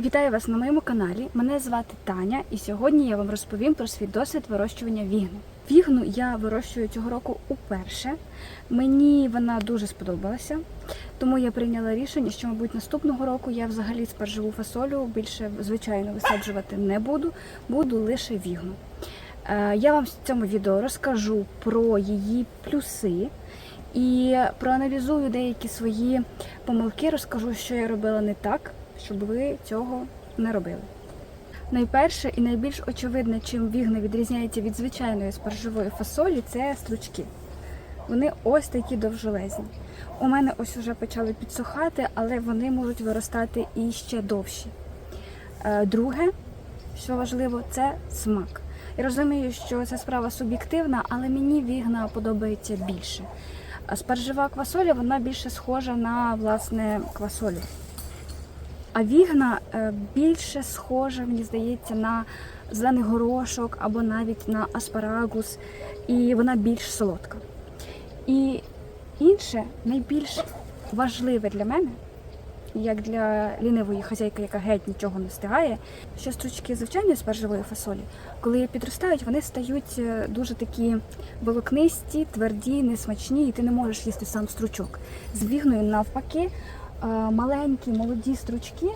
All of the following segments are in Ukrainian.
Вітаю вас на моєму каналі. Мене звати Таня, і сьогодні я вам розповім про свій досвід вирощування вігну. Вігну я вирощую цього року уперше. Мені вона дуже сподобалася, тому я прийняла рішення, що, мабуть, наступного року я взагалі спаржеву фасолю більше звичайно висаджувати не буду, буду лише вігну. Е, Я вам в цьому відео розкажу про її плюси і проаналізую деякі свої помилки, розкажу, що я робила не так, щоб ви цього не робили. Найперше і найбільш очевидне, чим вігна відрізняється від звичайної спаржевої фасолі, це стручки. Вони ось такі довжелезні. У мене ось уже почали підсухати, але вони можуть виростати і ще довші. Е, Друге, що важливо, це смак. Я розумію, що ця справа суб'єктивна, але мені вігна подобається більше. Спаржева квасоля вона більше схожа на власне квасолю. А вігна е, більше схожа, мені здається, на зелений горошок або навіть на аспарагус, і вона більш солодка. І інше, найбільш важливе для мене, як для лінивої хазяйки, яка геть нічого не встигає, що стручки звичайної спаржевої фасолі, коли підростають, вони стають е, дуже такі волокнисті, тверді, несмачні, і ти не можеш їсти сам стручок. З вігною навпаки, маленькі молоді стручки.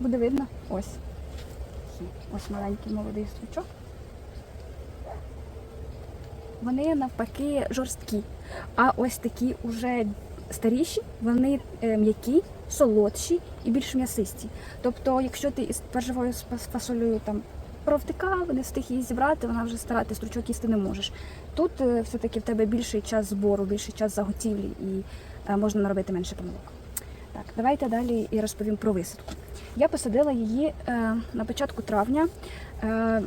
Буде видно? Ось. Ось маленький молодий стручок. Вони навпаки жорсткі. А ось такі уже старіші, вони е, м'які, солодші і більш м'ясисті. Тобто, якщо ти із першою фасолею там провтикав, не встиг її зібрати, вона вже стара, ти стручок їсти не можеш. Тут е, все-таки в тебе більший час збору, більший час заготівлі і е, можна наробити менше помилок. Так, давайте далі я розповім про висадку. Я посадила її е, на початку травня. Е,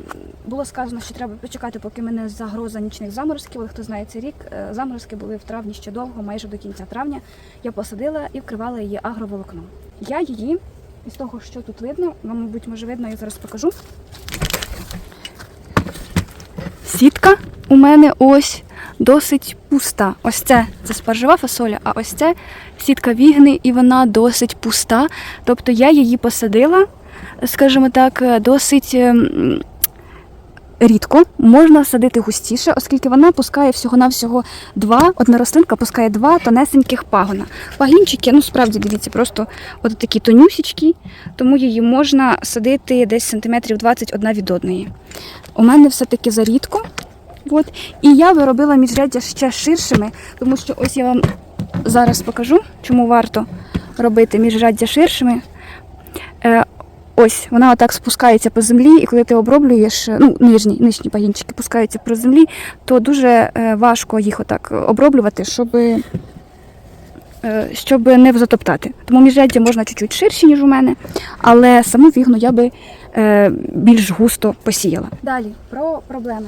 було сказано, що треба почекати, поки мене загроза нічних заморозків. Але хто знає цей рік, е, заморозки були в травні ще довго, майже до кінця травня. Я посадила і вкривала її агроволокном. Я її, із того, що тут видно, вам, мабуть, може видно, я зараз покажу. Сітка у мене ось досить пуста. Ось це це спаржева фасоля, а ось це сітка вігни, і вона досить пуста. Тобто я її посадила, скажімо так, досить ем, рідко. Можна садити густіше, оскільки вона пускає всього-навсього два, одна рослинка пускає два тонесеньких пагона. Пагінчики, ну справді дивіться, просто от такі тонюсічки, тому її можна садити десь сантиметрів 20 одна від одної. У мене все-таки зарідко. От. І я виробила міжряддя ще ширшими, тому що ось я вам зараз покажу, чому варто робити міжряддя ширшими. Е, ось вона отак спускається по землі, і коли ти оброблюєш, е, ну, нижні, нижні пагінчики пускаються по землі, то дуже е, важко їх отак оброблювати, щоб, е, щоб не затоптати. Тому міжряддя можна чуть-чуть ширші, ніж у мене, але саму вігну я би більш густо посіяла. Далі про проблеми.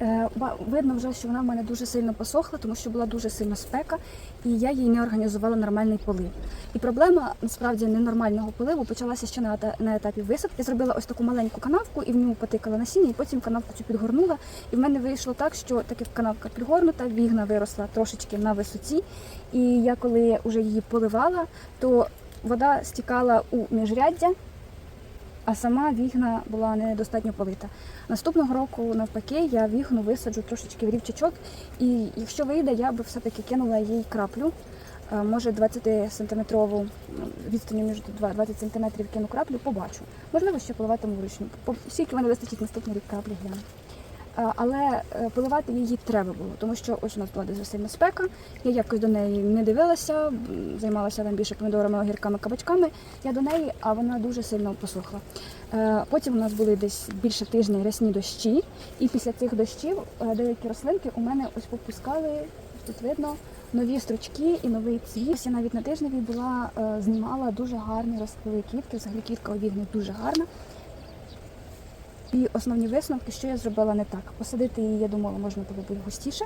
Е, Видно вже, що вона в мене дуже сильно посохла, тому що була дуже сильна спека, і я їй не організувала нормальний полив. І проблема насправді ненормального поливу почалася ще на, етапі висадки. Зробила ось таку маленьку канавку і в ньому потикала насіння, і потім канавку цю підгорнула. І в мене вийшло так, що так як канавка підгорнута, вігна виросла трошечки на висоті. І я коли вже її поливала, то вода стікала у міжряддя, а сама вігна була недостатньо полита. Наступного року, навпаки, я вігну висаджу трошечки в рівчачок, і якщо вийде, я би все-таки кинула їй краплю. Е, Може 20 сантиметрову відстані між 20 сантиметрів кину краплю, побачу. Можливо, ще поливатиму вручну. Скільки мене вистачить наступний рік краплі гляну. Е, Але е, поливати її треба було, тому що ось у нас була дуже сильна спека. Я якось до неї не дивилася, займалася там більше помідорами, огірками, кабачками. Я до неї, а вона дуже сильно посохла. Е, Потім у нас були десь більше тижня рясні дощі, і після цих дощів деякі рослинки у мене ось попускали, тут видно, нові стручки і новий цвіт. Я навіть на тижневі була, знімала дуже гарні розквіли квітки, взагалі квітка обігне дуже гарна. І основні висновки, що я зробила не так. Посадити її, я думала, можна було б густіше,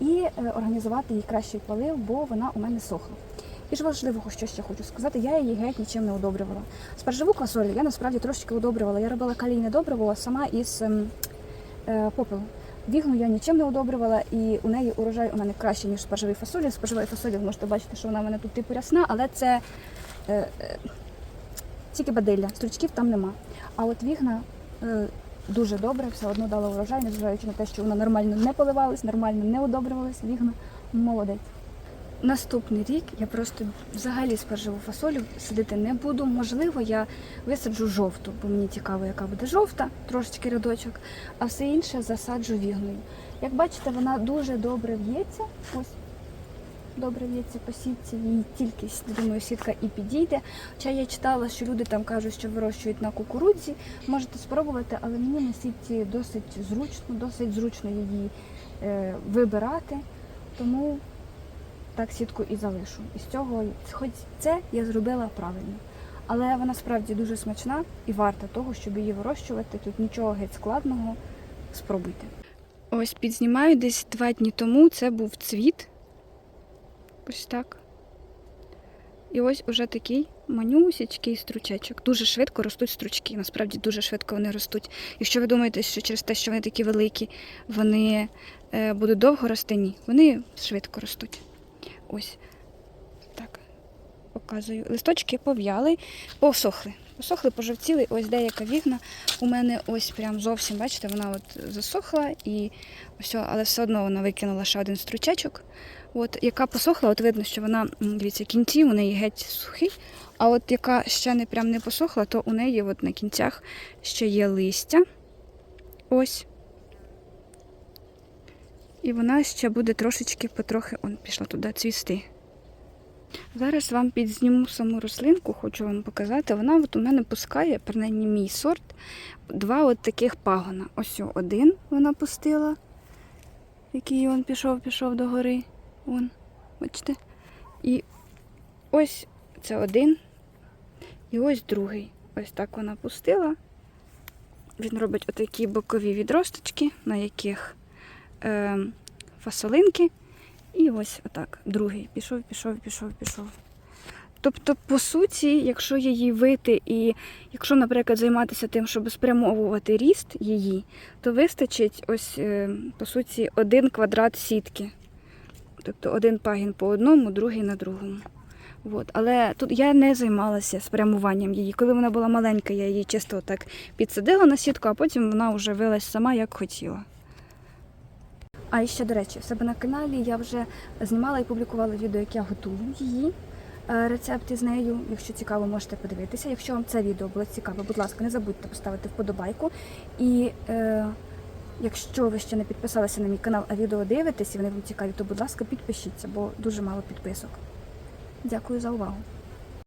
і е, організувати їй кращий полив, бо вона у мене сохла. І ж важливого, що ще хочу сказати, я її геть нічим не удобрювала. Спаржеву квасолю я насправді трошечки удобрювала. Я робила калійне добриво сама із ем, е, попелу. Вігну я нічим не удобрювала, і у неї урожай у мене краще, ніж спаржевої фасолі. Спаржевої фасолі ви можете бачити, що вона в мене тут типу рясна, але це е, е, тільки бадилля, стручків там нема. А от вігна е, дуже добре, все одно дала урожай, незважаючи на те, що вона нормально не поливалась, нормально не удобрювалась, вігна молодець. Наступний рік я просто взагалі сперживу фасолю садити не буду. Можливо, я висаджу жовту, бо мені цікаво, яка буде жовта, трошечки рядочок, а все інше засаджу вігною. Як бачите, вона дуже добре в'ється. Ось добре в'ється по сітці, їй тільки думаю, сітка і підійде. Хоча я читала, що люди там кажуть, що вирощують на кукурудзі. Можете спробувати, але мені на сітці досить зручно, досить зручно її е, вибирати. Тому так сітку і залишу. І з цього, хоч це я зробила правильно. Але вона справді дуже смачна і варта того, щоб її вирощувати. Тут нічого геть складного. Спробуйте. Ось підзнімаю десь два дні тому. Це був цвіт. Ось так. І ось уже такий манюсічкий стручечок. Дуже швидко ростуть стручки. Насправді дуже швидко вони ростуть. Якщо ви думаєте, що через те, що вони такі великі, вони е, будуть довго рости, ні. Вони швидко ростуть. Ось так. Показую. Листочки пов'яли, посохли. Посохли, пожовціли. Ось деяка вігна. У мене ось прям зовсім, бачите, вона от засохла і ось, але все одно вона викинула ще один стручечок. От, яка посохла, от видно, що вона, дивіться, кінці у неї геть сухий. А от яка ще не прям не посохла, то у неї от на кінцях ще є листя. Ось. І вона ще буде трошечки потрохи он пішла туди цвісти. Зараз вам підзніму саму рослинку, хочу вам показати. Вона от у мене пускає, принаймні мій сорт, два от таких пагона. Ось один вона пустила, який он пішов, пішов до гори. Вон, бачите? І ось це один. І ось другий. Ось так вона пустила. Він робить отакі бокові відросточки, на яких е, фасолинки. І ось отак. Другий. Пішов, пішов, пішов, пішов. Тобто, по суті, якщо її вити, і якщо, наприклад, займатися тим, щоб спрямовувати ріст її, то вистачить ось, е, по суті, один квадрат сітки. Тобто один пагін по одному, другий на другому. От. Але тут я не займалася спрямуванням її. Коли вона була маленька, я її чисто так підсадила на сітку, а потім вона вже вилась сама, як хотіла. А ще, до речі, в себе на каналі я вже знімала і публікувала відео, як я готую її. е, Рецепти з нею. Якщо цікаво, можете подивитися. Якщо вам це відео було цікаво, будь ласка, не забудьте поставити вподобайку. І е, якщо ви ще не підписалися на мій канал, а відео дивитесь і вони вам цікаві, то будь ласка, підпишіться, бо дуже мало підписок. Дякую за увагу.